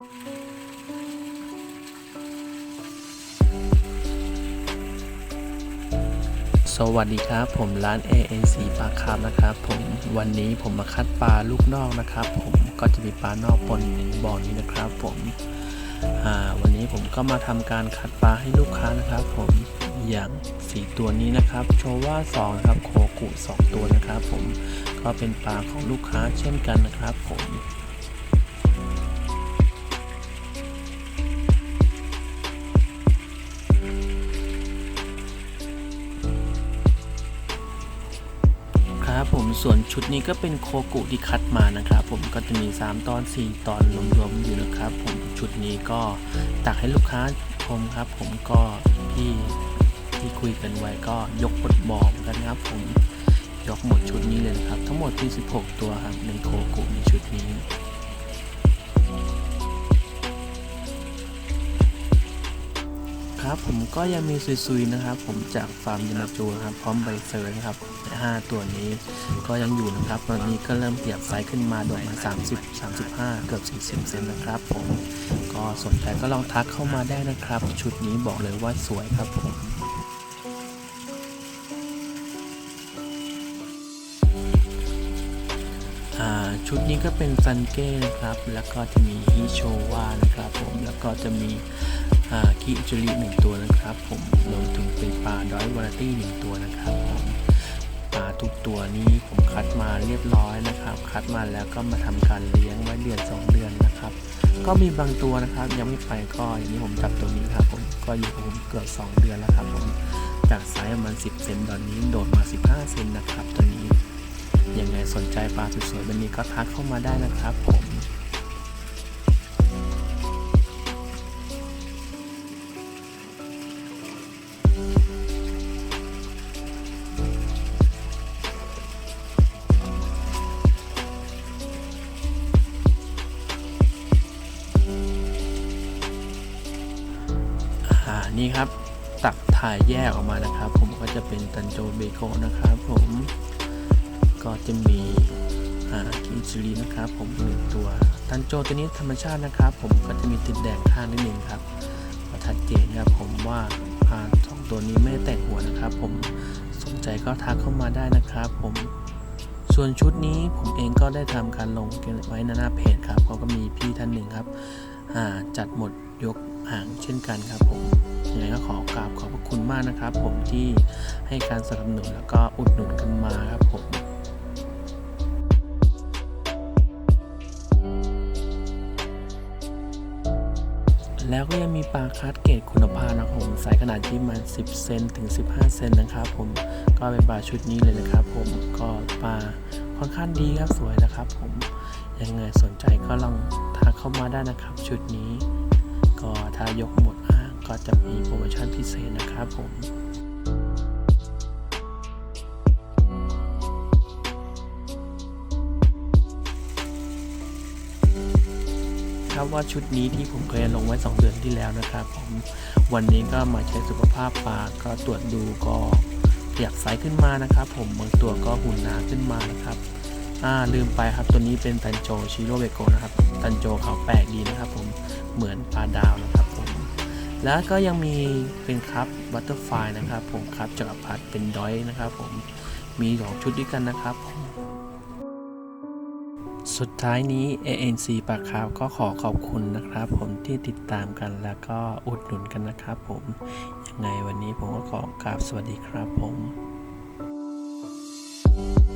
สวัสดีครับ ผมร้าน ANC ปลาคาร์ฟนะครับ ผมวันนี้ผมมาคัดปลาลูกนอกนะครับ ผมก็จะมีปลานอกปนอยู่ในบ่อนี้นะครับ ผมวันนี้ผมก็มาทำการคัดปลาให้ลูกค้านะครับ ผมอย่างสีตัวนี้นะครับ โชว่า2ครับโคกุ2ตัวนะครับ ผมก็เป็นปลาของลูกค้าเช่นกันนะครับ ผม ครับผมส่วนชุดนี้ก็เป็นโคกุที่คัดมานะครับผมก็จะมี 3 ตอน 4 ตอนรวมๆอยู่นะครับ ผมชุดนี้ก็ตักให้ลูกค้าชมครับ ผมก็ที่ที่คุยกันไว้ก็ยกบทบอกกันครับผมยกหมดชุดนี้เลยครับ ทั้งหมดที่ 16 ตัวครับในโคกุในชุดนี้ ครับ ผมก็ยังมีซุยๆนะครับ ผมจากฟาร์มยานาจูนะครับพร้อมใบเซอร์นะครับ5ตัวนี้ก็ยังอยู่นะครับตอนนี้ก็เริ่มเตียบไซส์ขึ้นมาโดยมา 30 35 เกือบ 40 เซนนะครับ ผมก็สนใจก็ลองทักเข้ามาได้นะครับ ชุดนี้บอกเลยว่าสวยครับผม ชุดนี้ก็เป็นซันเก้นะครับ แล้วก็จะมีฮิโชวานะครับผม แล้วก็จะมีคิจูริหนึ่งตัวนะครับ ผมรวมถึงเป็นปลาดอยวาราตี้หนึ่งตัวนะครับผมปลาทุกตัวนี้ผมคัดมาเรียบร้อยนะครับ คัดมาแล้วก็มาทำการเลี้ยงไว้เดือนสองเดือนนะครับ ก็มีบางตัวนะครับ ยังไม่ไปก็อย่างนี้ผมจับตัวนี้ครับผมก็อยู่ผมเกือบสองเดือนแล้วครับผมจากไซส์ประมาณ10เซนตอนนี้โดดมา 15เซนนะครับ สนใจปลาสวยๆแบบนี้ก็ทักเข้ามาได้นะครับผมนี่ครับตักถ่ายแยกออกมานะครับ ผมก็จะเป็นตันโจเบโกนะครับผม ก็จะมีอ่าคินซูรีนะครับ ผมหนึ่งตัวตันโจตัวนี้ธรรมชาตินะครับ ผมก็จะมีติดแดงข้างนิดนึงครับชัดเจนครับผมว่าพานสองตัวนี้ไม่ได้แต่งหัวนะครับ ผมสนใจก็ทักเข้ามาได้นะครับ ผมส่วนชุดนี้ผมเองก็ได้ทำการลงไว้ในหน้าเพจครับเขาก็มีพี่ท่านหนึ่งครับจัดหมดยกห่างเช่นกันครับผมยังไงก็ขอกราบขอบพระคุณมากนะครับ ผมที่ให้การสนับสนุนแล้วก็อุดหนุนกันมาครับผม แล้วก็ยังมีปลาคัดเกรดคุณภาพนะครับผมสายขนาดที่มาณ10 เซนถึง 15 เซนนะครับผมก็เป็นปลาชุดนี้เลยนะครับผมก็ปลาค่อนข้างดีครับสวยนะครับผมยังไงสนใจก็ลองทักเข้ามาได้นะครับ ชุดนี้ ก็ถ้ายกหมดอ่างก็จะมีโปรโมชั่นพิเศษนะครับผม ครับว่าชุดนี้ที่ผมเคยลงไว้ 2 เดือนที่แล้วนะครับผมวันนี้ก็มาเช็คสุขภาพปลาก็ตรวจดูก็ขยับไซส์ขึ้นมานะครับ ผมบางตัวก็หุ่นหนาขึ้นมานะครับอ่าลืมไปครับตัวนี้เป็นตันโจชิโรเบโกนะครับตันโจเขาแปลกดีนะครับ ผมเหมือนปลาดาวนะครับผมแล้วก็ยังมีเป็นครับบัตเตอร์ไฟนะครับ ผมครับจักรพรรดิเป็นดอยนะครับ ผมมีสองชุดด้วยกันนะครับผม สุดท้ายนี้ ANC ปากขาวก็ขอขอบคุณนะครับ ผมที่ติดตามกันแล้วก็อุดหนุนกันนะครับผม ยังไงวันนี้ผมก็ขอกราบสวัสดีครับผม thank you